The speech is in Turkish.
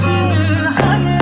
saçını her